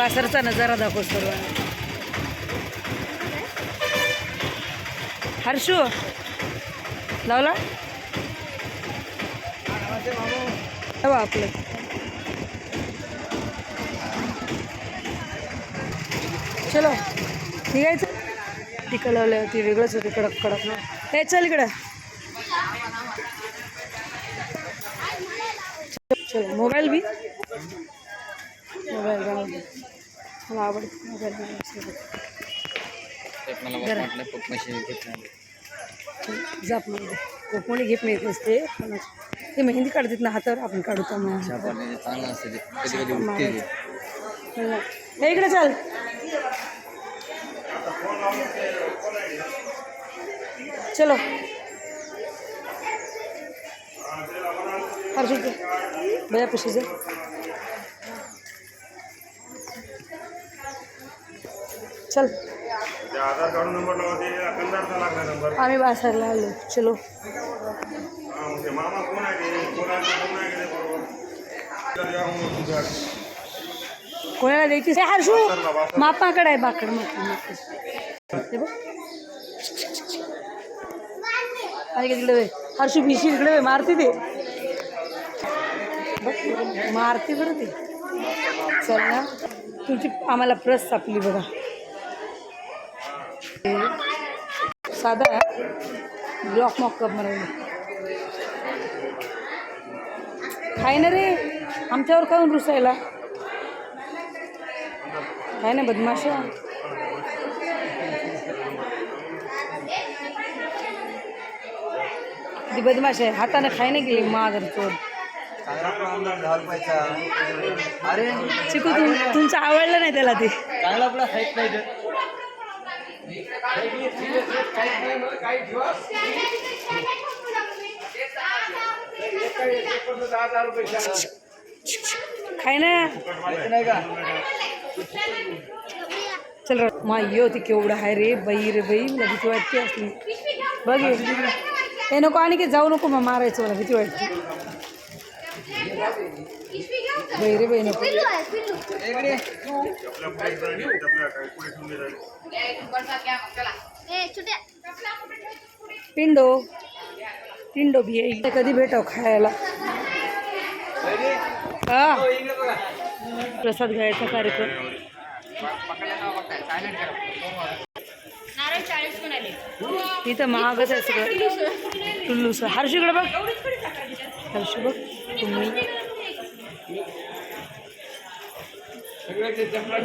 बासरचा नजारा दाखव सर्व हर्षू लावला? हवा आपलं. चलो निघायचं? टिकं लावल्या होती वेगळंच होती कडक कडक हे चल इकडं. चलो मोबाईल बी. मला आवडतं मोबाईल जाप कोणी घेत नाही नसते पण ते मेहंदी काढतात ना हातावर आपण काढू तर मग इकडे चल. चलो. हर्षद भैया पीछे से चल. आधार कार्ड नंबर लावते कंदारचा लागला नंबर. आम्ही बासरला आलो. चलो. हा, मामा कोण आहे कोणाला द्यायची? हर्षू मापाकडे आहे बाकड माकड बघ. का तिकडे. हर्षू भिशी इकडे मारते ते. मारते बरं ते. चल ना. तुमची आम्हाला प्रस सापली बघा. साधा ब्लॉक मॉक कप म्हणून खाय ना रे? आमच्यावर काऊन रुसायला. काय ना बदमाशा? ती बदमाश आहे हाताने खाय नाही गेली मागर चोर. अरे चिकू तुम तुमचं आवडलं नाही त्याला ते. चांगला आपला हाईट नाही तर खाय ना? नाही का चल रे. होती ती केवढं आहे रे बाई रे बाई मला भीती वाटते असली. बघ हे. नको आणि की जाऊ नको मग मारायचं मला भीती वाटते बाई रे बाई नको आपल्या पुढे राहिली आपल्या काय पुढे ठेवून राहिली पिंडो। पिंडो भी आहे कधी भेटाव खायला हा। प्रसाद घ्यायचा कार्यक्रम। इथं महागच आहे सगळं टुल्लूस हर्षीकडे बघ। हर्षी बघ। तुम्ही सगळ्याचे चपला